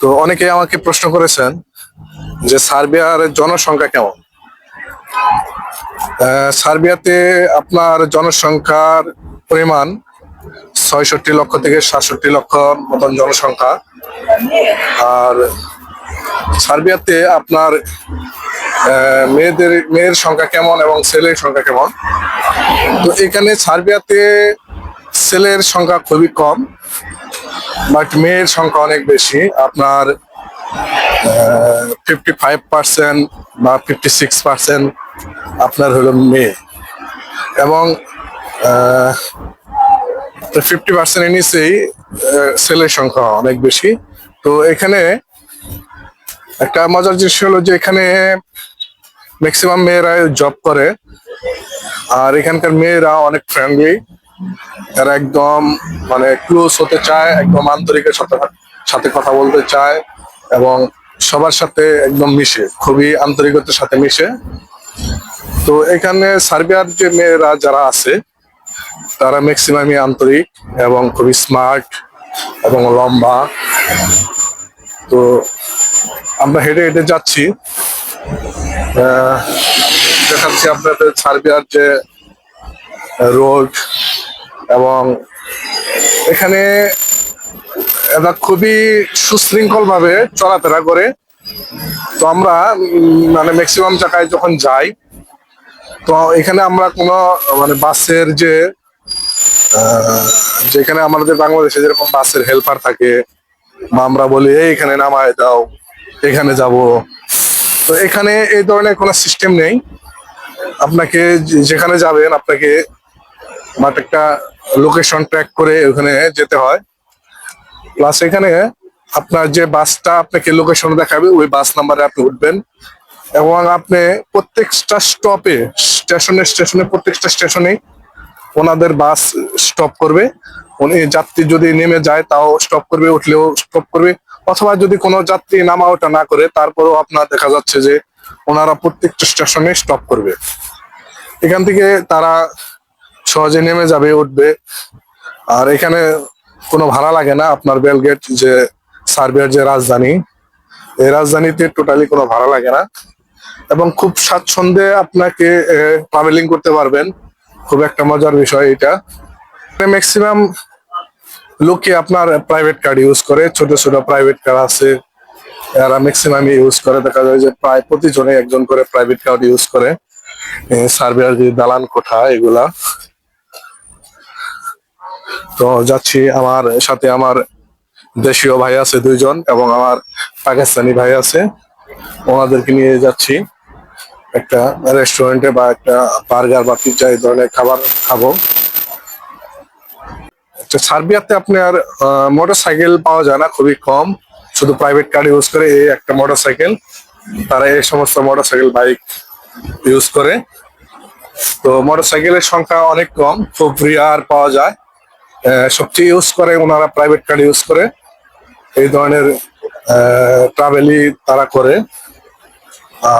তো অনেকে আমাকে প্রশ্ন করেছেন যে সার্বিয়ার জনসংখ্যা কেমন? সার্বিয়াতে আপনার জনসংখ্যার পরিমাণ ছয়ষট্টি লক্ষ থেকে সাতষট্টি লক্ষ মতন জনসংখ্যা। আর সার্বিয়াতে আপনার মেয়েদের, মেয়ের সংখ্যা কেমন এবং ছেলের সংখ্যা কেমন? তো এখানে সার্বিয়াতে ছেলের সংখ্যা খুবই কম। বাট মেয়ের সংখ্যা অনেক বেশি। আপনার ফিফটি ফাইভ পার্সেন্ট বা ফিফটি সিক্স পার্সেন্ট আপনার হলো মেয়ে। এবং ফিফটি পার্সেন্টের নিচেই ছেলের সংখ্যা অনেক বেশি। তো এখানে একটা মজার জিনিস হলো যে এখানে ম্যাক্সিমাম মেয়েরা জব করে। আর এখানকার মেয়েরা অনেক ফ্রেন্ডলি এরা একদম মানে ক্লোজ হতে চায়, একদম আন্তরিকের সাথে সাথে কথা বলতে চায় এবং সবার সাথে একদম মিশে, খুবই আন্তরিকতার সাথে মিশে। তো এখানে সার্বিয়ার যে মেয়েরা যারা আছে, তারা ম্যাক্সিমামই আন্তরিক এবং খুবই স্মার্ট এবং লম্বা। তো আমরা হেঁটে হেঁটে যাচ্ছি। দেখাচ্ছি আপনাদের সার্বিয়ার যে রোড এবং এখানে এরা খুবই সুশৃঙ্খল ভাবে চলাফেরা করে। তো আমরা মানে ম্যাক্সিমাম জায়গায় যখন যাই তো এখানে আমরা কোনো মানে বাসের যে যেখানে আমাদের বাংলাদেশে যেরকম বাসের হেল্পার থাকে বা আমরা বলি "এই, এখানে নামায় দাও এখানে যাব। তো এখানে এই ধরনের কোনো সিস্টেম নেই। আপনাকে যেখানে যাবেন আপনাকে বাট একটা লোকেশন ট্র্যাক করে ওখানে যেতে হয়। প্লাস এখানে আপনার যে বাসটা আপনাকে লোকেশন দেখাবে, ওই বাস নাম্বারে আপনি উঠবেন। এবং আপনি প্রত্যেকটা স্টপে স্টেশনে স্টেশনে প্রত্যেকটা স্টেশনে ওনাদের বাস স্টপ করবে। উনি যাত্রী যদি নেমে যায়, তাও স্টপ করবে, উঠলেও স্টপ করবে। অথবা যদি কোনো যাত্রী নামা ওটা না করে, তারপরেও আপনার দেখা যাচ্ছে যে ওনারা প্রত্যেকটা স্টেশনে স্টপ করবে। এখান থেকে তারা সহজে নেমে যাবে, উঠবে। আর এখানে কোনো ভাড়া লাগে না, আপনার বেলগেট যে সার্বিয়ার যে রাজধানী, এই রাজধানীতে টোটালি কোনো ভাড়া লাগে না। এবং খুব স্বাচ্ছন্দ্যে আপনাকে ট্রাভেলিং করতে পারবেন। খুব একটা মজার বিষয় এটা। ম্যাক্সিমাম লোকে আপনার প্রাইভেট কার ইউজ করে, ছোট ছোট প্রাইভেট কার আছে। এরা ম্যাক্সিমাম ইউজ করে। দেখা যায় যে প্রায় প্রতিজনে একজন করে প্রাইভেট কার ইউজ করে। সার্বিয়ার যে দালান কোঠা, এগুলা। তো যাচ্ছি আমার সাথে আমার দেশীয় ভাই আছে দুইজন এবং আমার পাকিস্তানি ভাই আছে। ওনাদেরকে নিয়ে যাচ্ছি। একটা রেস্টুরেন্টে বা একটা বার্গার বা পিৎজা এই ধরনের খাবার খাব। আচ্ছা সার্বিয়াতে আপনার মোটর সাইকেল পাওয়া যায় না, খুবই কম। শুধু প্রাইভেট কার ইউজ করে এই একটা মোটর সাইকেল তারা এই সমস্ত মোটর সাইকেল বাইক ইউজ করে। তো মোটর সাইকেলের সংখ্যা অনেক কম, খুব রিয়ার পাওয়া যায়। সবচেয়ে ইউজ করে ওনারা প্রাইভেট কার ইউজ করে। এই ধরনের ট্রাভেলই তারা করে।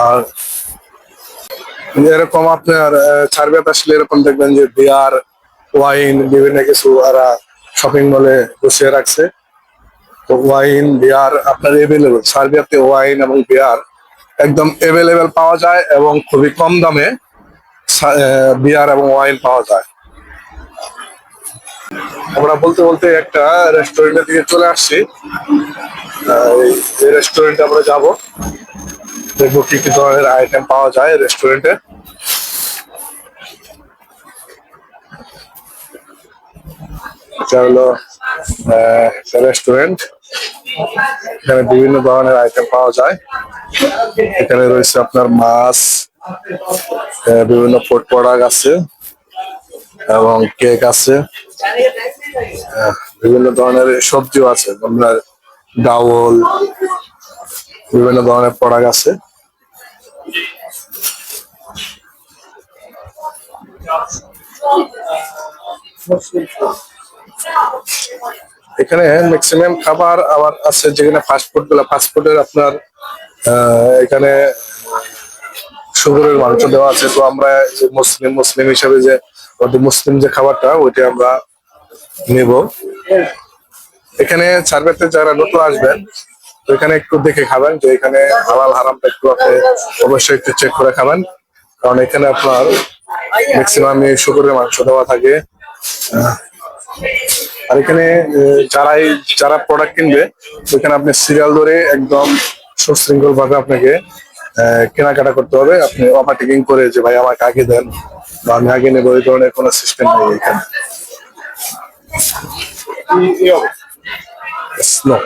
আর এরকম আপনার সার্বিয়াতে আসলে এরকম দেখবেন যে বিয়ার ওয়াইন বিভিন্ন কিছু এরা শপিং মলে বসিয়ে রাখছে। তো ওয়াইন বিয়ার আপনার এভেলেবেল সার্বিয়াতে ওয়াইন এবং বিয়ার একদম এভেলেবেল পাওয়া যায় এবং খুবই কম দামে বিয়ার এবং ওয়াইন পাওয়া যায়। আমরা বলতে বলতে একটা রেস্টুরেন্টের দিকে চলে আসছি। এই- রেস্টুরেন্টে আমরা যাব। দেখব কি কি ধরনের আইটেম পাওয়া যায় রেস্টুরেন্টে এটা হলো রেস্টুরেন্ট এখানে বিভিন্ন ধরনের আইটেম পাওয়া যায়। এখানে রয়েছে আপনার মাছ বিভিন্ন ফুড প্রোডাক্ট আছে এবং কেক আছে। বিভিন্ন ধরনের সবজিও আছে, আপনার ডাউল, বিভিন্ন ধরনের প্রোডাক্ট আছে। এখানে ম্যাক্সিমাম খাবার আবার আছে, যেখানে ফাস্ট ফুডগুলো ফাস্ট ফুডের আপনার এখানে শুকুরের মাংস দেওয়া আছে। তো আমরা মুসলিম মুসলিম হিসাবে যে মুসলিম যে খাবারটা, ওইটা আমরা নেব। এখানে সার্ভেতে যারা নতুন আসবেন, এখানে একটু দেখে খাবেন যে এখানে হালাল হারামটা একটু আপনি অবশ্যই একটু চেক করে খাবেন। কারণ এখানে আপনার ম্যাক্সিমাম শুকুরের মাংস দেওয়া থাকে। আর এখানে যারাই, যারা প্রোডাক্ট কিনবে ওইখানে আপনি সিরিয়াল ধরে একদম সুশৃঙ্খল ভাবে আপনাকে কেনাকাটা করতে হবে। আপনি ওভারটেকিং করে যে, ভাই, আমাকে আগে দেন বা আমি আগে নেব, এই ধরনের কোনো সিস্টেম নেই এখানে। Yes, no.